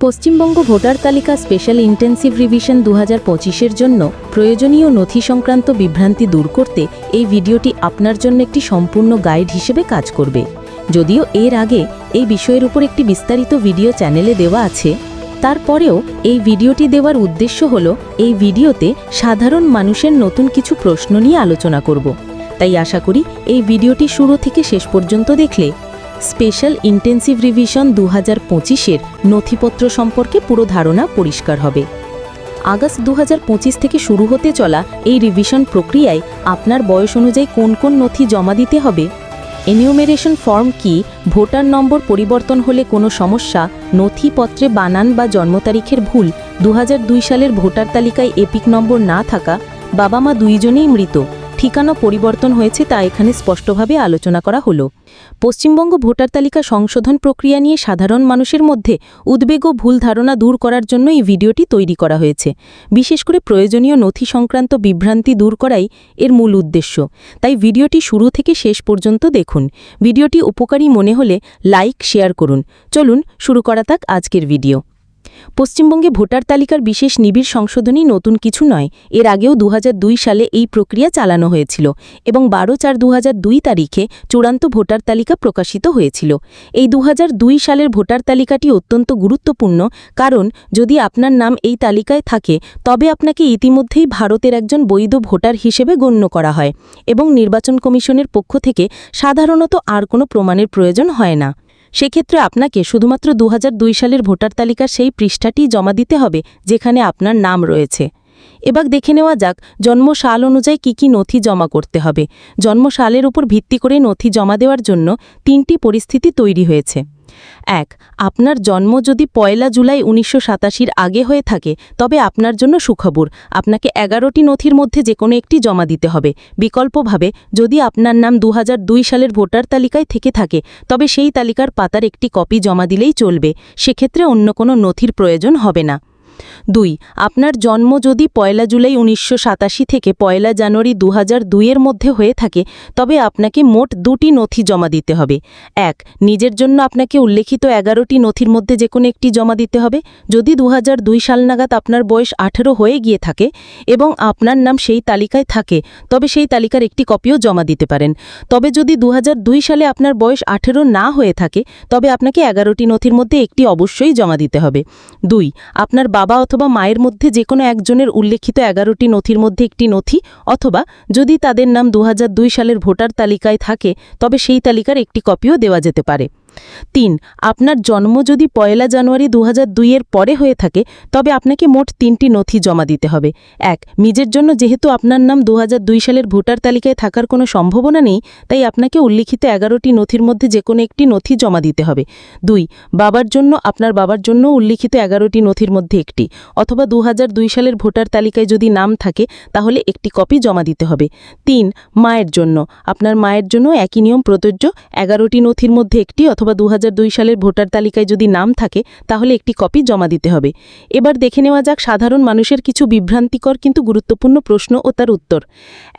Paschimbanga voter তালিকা special intensive revision দু হাজার জন্য প্রয়োজনীয় নথি সংক্রান্ত বিভ্রান্তি দূর করতে এই ভিডিওটি আপনার জন্য একটি সম্পূর্ণ গাইড হিসেবে কাজ করবে। যদিও এর আগে এই বিষয়ের উপর একটি বিস্তারিত ভিডিও চ্যানেলে দেওয়া আছে, তারপরেও এই ভিডিওটি দেওয়ার উদ্দেশ্য হল এই ভিডিওতে সাধারণ মানুষের নতুন কিছু প্রশ্ন নিয়ে আলোচনা করব। তাই আশা করি এই ভিডিওটি শুরু থেকে শেষ পর্যন্ত দেখলে স্পেশাল ইন্টেন্সিভ রিভিশন দু হাজার পঁচিশের নথিপত্র সম্পর্কে পুরো ধারণা পরিষ্কার হবে। আগস্ট দু হাজার পঁচিশ থেকে শুরু হতে চলা এই রিভিশন প্রক্রিয়ায় আপনার বয়স অনুযায়ী কোন কোন নথি জমা দিতে হবে? এনিউমেরেশন ফর্ম কি? ভোটার নম্বর পরিবর্তন হলে কোনো সমস্যা? নথিপত্রে বানান বা জন্ম তারিখের ভুল? দু হাজার দুই সালের ভোটার তালিকায় এপিক নম্বর না থাকা? বাবা মা দুইজনেই মৃত? ঠিকানা পরিবর্তন হয়েছে তা এখানে স্পষ্টভাবে আলোচনা করা হলো। পশ্চিমবঙ্গ ভোটার তালিকা সংশোধন প্রক্রিয়া নিয়ে সাধারণ মানুষের মধ্যে উদ্বেগ ও ভুল ধারণা দূর করার জন্য এই ভিডিওটি তৈরি করা হয়েছে। বিশেষ করে প্রয়োজনীয় নথি সংক্রান্ত বিভ্রান্তি দূর করাই এর মূল উদ্দেশ্য। তাই ভিডিওটি শুরু থেকে শেষ পর্যন্ত দেখুন। ভিডিওটি উপকারী মনে হলে লাইক, শেয়ার করুন। চলুন, শুরু করা তাক আজকের ভিডিও। পশ্চিমবঙ্গে ভোটার তালিকার বিশেষ নিবিড় সংশোধনী নতুন কিছু নয়। এর আগেও দু হাজার দুই সালে এই প্রক্রিয়া চালানো হয়েছিল এবং বারো চার দু তারিখে চূড়ান্ত ভোটার তালিকা প্রকাশিত হয়েছিল। এই দুহাজার দুই সালের ভোটার তালিকাটি অত্যন্ত গুরুত্বপূর্ণ কারণ যদি আপনার নাম এই তালিকায় থাকে, তবে আপনাকে ইতিমধ্যেই ভারতের একজন বৈধ ভোটার হিসেবে গণ্য করা হয় এবং নির্বাচন কমিশনের পক্ষ থেকে সাধারণত আর কোনো প্রমাণের প্রয়োজন হয় না। সেক্ষেত্রে আপনাকে শুধুমাত্র দু হাজার দুই সালের ভোটার তালিকার সেই পৃষ্ঠাটি জমা দিতে হবে, যেখানে আপনার নাম রয়েছে। এবার দেখে নেওয়া যাক জন্ম সাল অনুযায়ী কি কি নথি জমা করতে হবে। জন্ম সালের উপর ভিত্তি করে নথি জমা দেওয়ার জন্য তিনটি পরিস্থিতি তৈরি হয়েছে। এক, আপনার জন্ম যদি পয়লা জুলাই উনিশশো সাতাশির আগে হয়ে থাকে, তবে আপনার জন্য সুখবর। আপনাকে এগারোটি নথির মধ্যে যে কোনো একটি জমা দিতে হবে। বিকল্পভাবে, যদি আপনার নাম দু হাজার দুই সালের ভোটার তালিকায় থেকে থাকে, তবে সেই তালিকার পাতার একটি কপি জমা দিলেই চলবে। সেক্ষেত্রে অন্য কোনো নথির প্রয়োজন হবে না। দুই, আপনার জন্ম যদি পয়লা জুলাই উনিশশো সাতাশি থেকে পয়লা জানুয়ারি দু হাজার দুইয়ের মধ্যে হয়ে থাকে, তবে আপনাকে মোট দুটি নথি জমা দিতে হবে। এক, নিজের জন্য আপনাকে উল্লেখিত এগারোটি নথির মধ্যে যে কোনো একটি জমা দিতে হবে। যদি দু সাল নাগাদ আপনার বয়স আঠেরো হয়ে গিয়ে থাকে এবং আপনার নাম সেই তালিকায় থাকে, তবে সেই তালিকার একটি কপিও জমা দিতে পারেন। তবে যদি দু হাজার দুই সালে আপনার বয়স আঠেরো না হয়ে থাকে, তবে আপনাকে এগারোটি নথির মধ্যে একটি অবশ্যই জমা দিতে হবে। দুই, আপনার বাবা অথবা মায়ের মধ্যে যে কোনো একজনের উল্লেখিত এগারোটি নথির মধ্যে একটি নথি অথবা যদি তাদের নাম দু হাজার দুই সালের ভোটার তালিকায় থাকে, তবে সেই তালিকার একটি কপিও দেওয়া যেতে পারে। তিন, আপনার জন্ম যদি পয়লা জানুয়ারি দু এর পরে হয়ে থাকে, তবে আপনাকে মোট তিনটি নথি জমা দিতে হবে। এক, নিজের জন্য যেহেতু আপনার নাম দু হাজার দুই সালের ভোটার তালিকায় থাকার কোনো সম্ভাবনা নেই, তাই আপনাকে উল্লিখিত এগারোটি নথির মধ্যে যে কোনো একটি নথি জমা দিতে হবে। দুই, বাবার জন্য, আপনার বাবার জন্য উল্লিখিত এগারোটি নথির মধ্যে একটি, অথবা দু হাজার দুই সালের ভোটার তালিকায় যদি নাম থাকে, তাহলে একটি কপি জমা দিতে হবে। তিন, মায়ের জন্য, আপনার মায়ের জন্য একই নিয়ম প্রযোজ্য, এগারোটি নথির মধ্যে একটি অথবা দু হাজার দুই সালের ভোটার তালিকায় যদি নাম থাকে, তাহলে একটি কপি জমা দিতে হবে। এবার দেখে নেওয়া যাক সাধারণ মানুষের কিছু বিভ্রান্তিকর কিন্তু গুরুত্বপূর্ণ প্রশ্ন ও তার উত্তর।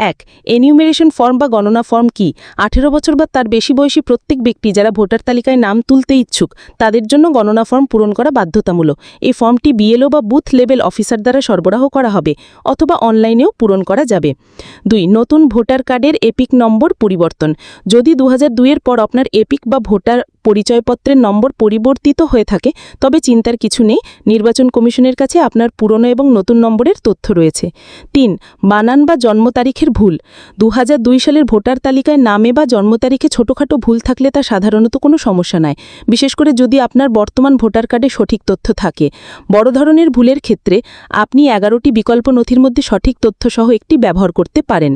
এক এনিউমেরেশন ফর্ম বা গণনা ফর্ম কি? আঠেরো বছর বা তার বেশি বয়সী প্রত্যেক ব্যক্তি যারা ভোটার তালিকায় নাম তুলতে ইচ্ছুক, তাদের জন্য গণনা ফর্ম পূরণ করা বাধ্যতামূলক। এই ফর্মটি বিএলও বা বুথ লেভেল অফিসার দ্বারা সরবরাহ করা হবে, অথবা অনলাইনেও পূরণ করা যাবে। দুই, নতুন ভোটার কার্ডের এপিক নম্বর পরিবর্তন। যদি দু হাজার পর আপনার এপিক বা ভোটার পরিচয়পত্রের নম্বর পরিবর্তিত হয়ে থাকে, তবে চিন্তার কিছু নেই। নির্বাচন কমিশনের কাছে আপনার পুরনো এবং নতুন নম্বরের তথ্য রয়েছে। তিন, বানান বা জন্ম তারিখের ভুল। দু হাজার দুই সালের ভোটার তালিকায় নামে বা জন্ম তারিখে ছোটোখাটো ভুল থাকলে তা সাধারণত কোনো সমস্যা নয় বিশেষ করে যদি আপনার বর্তমান ভোটার কার্ডে সঠিক তথ্য থাকে। বড় ধরনের ভুলের ক্ষেত্রে আপনি এগারোটি বিকল্প নথির মধ্যে সঠিক তথ্যসহ একটি ব্যবহার করতে পারেন।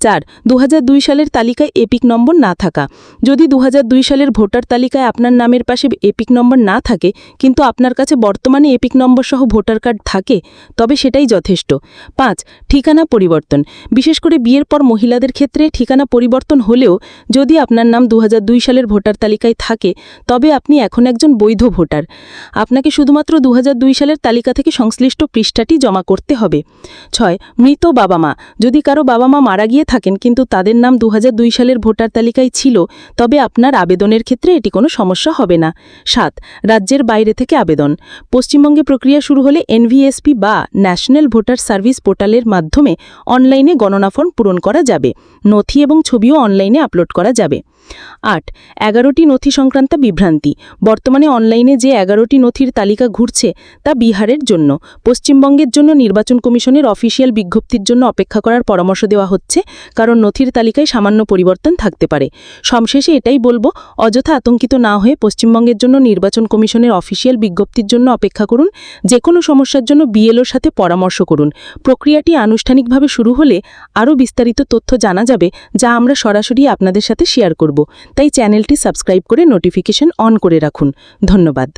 চার দু সালের তালিকায় এপিক নম্বর না থাকা। যদি দু হাজার দুই সালের ভোটার তালিকায় আপনার নামের পাশে এপিক নম্বর না থাকে, কিন্তু আপনার কাছে বর্তমানে এপিক নম্বর সহ ভোটার কার্ড থাকে, তবে সেটাই যথেষ্ট। পাঁচ, ঠিকানা পরিবর্তন। বিশেষ করে বিয়ের পর মহিলাদের ক্ষেত্রে ঠিকানা পরিবর্তন হলেও যদি আপনার নাম দু হাজার দুই সালের ভোটার তালিকায় থাকে, তবে আপনি এখন একজন বৈধ ভোটার। আপনাকে শুধুমাত্র দু হাজার দুই সালের তালিকা থেকে সংশ্লিষ্ট পৃষ্ঠাটি জমা করতে হবে। ছয়, মৃত বাবা মা। যদি কারও বাবা মা মারা গিয়ে থাকেন, কিন্তু তাদের নাম দু হাজার দুই সালের ভোটার তালিকায় ছিল, তবে আপনার আবেদনের ক্ষেত্রে এটি কোনো সমস্যা হবে না। সাত, রাজ্যের বাইরে থেকে আবেদন। পশ্চিমবঙ্গে প্রক্রিয়া শুরু হলে এনভিএসপি বা ন্যাশনাল ভোটার সার্ভিস পোর্টালের মাধ্যমে অনলাইনে গণনা ফর্ম পূরণ করা যাবে। নথি এবং ছবিও অনলাইনে আপলোড করা যাবে। আট, এগারোটি নথি সংক্রান্ত বিভ্রান্তি। বর্তমানে অনলাইনে যে এগারোটি নথির তালিকা ঘুরছে, তা বিহারের জন্য। পশ্চিমবঙ্গের জন্য নির্বাচন কমিশনের অফিসিয়াল বিজ্ঞপ্তির জন্য অপেক্ষা করার পরামর্শ দেওয়া হচ্ছে, কারণ নথির তালিকায় সামান্য পরিবর্তন থাকতে পারে। সবশেষে এটাই বলব, অযথা আতঙ্কিত না হয়ে পশ্চিমবঙ্গের জন্য নির্বাচন কমিশনের অফিসিয়াল বিজ্ঞপ্তির জন্য অপেক্ষা করুন যে কোনো সমস্যার জন্য বিএলওর সাথে পরামর্শ করুন। প্রক্রিয়াটি আনুষ্ঠানিকভাবে শুরু হলে আরও বিস্তারিত তথ্য জানা যাবে, যা আমরা সরাসরি আপনাদের সাথে শেয়ার করব। তাই চ্যানেলটি সাবস্ক্রাইব করে নোটিফিকেশন অন করে রাখুন। ধন্যবাদ।